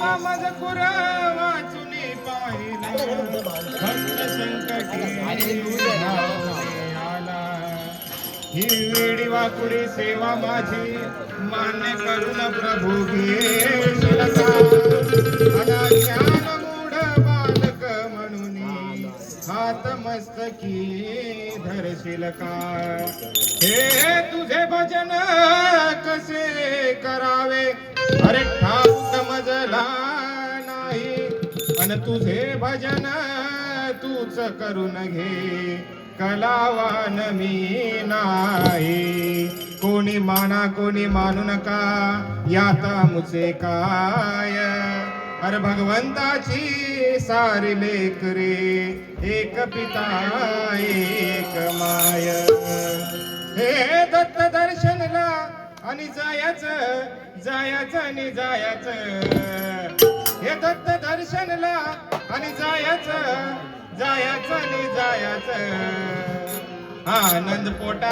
हा मजकुर वाचुनी पाहिला. भक्त संकटी आला. ही वेडी वाकुडी सेवा माझी. मान्य करून प्रभू ज्ञान मूढ बालक म्हणून हात मस्तकी धरशील का? हे तुझे भजन मन तुझे भजन तूच करून घे. कलावान मी नाही. कोणी माना कोणी मानू नका. याता मुझे काय? अरे भगवंताची सारी लेख रे एक पिता एक माय. हे दत्त दर्शनला आणि जायच जायच आणि जायच. हे दत्त दर्शनला आणि जायच जायच आणि जायच. आनंद पोटा